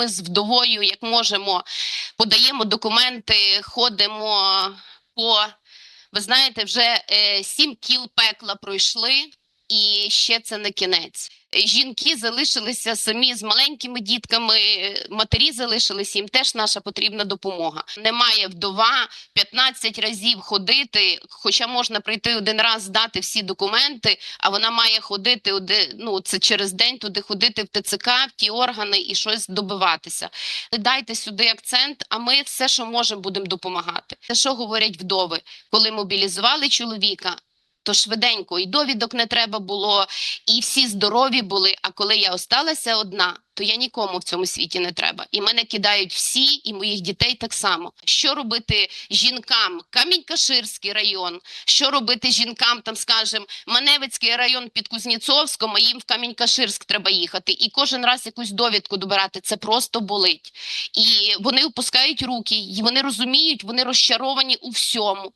Ми з вдовою, як можемо, подаємо документи, ходимо по. Ви знаєте, вже е, сім кіл пекла пройшли, і ще це не кінець. Жінки залишилися самі з маленькими дітками, матері залишились, їм теж наша потрібна допомога. Немає вдова 15 разів ходити, хоча можна прийти один раз, здати всі документи, а вона має ходити оди- ну, це через день туди ходити в ТЦК, в ті органи і щось добиватися. Дайте сюди акцент, а ми все, що можемо, будемо допомагати. Те, що говорять вдови, коли мобілізували чоловіка. То швиденько і довідок не треба було, і всі здорові були. А коли я осталася одна, то я нікому в цьому світі не треба. І мене кидають всі, і моїх дітей так само. Що робити жінкам? Камінь-Каширський район. Що робити жінкам, там скажем, Маневицький район під Кузнєцовськом, а їм в Камінь-Каширськ треба їхати. І кожен раз якусь довідку добирати. Це просто болить. І вони опускають руки, і вони розуміють, вони розчаровані у всьому.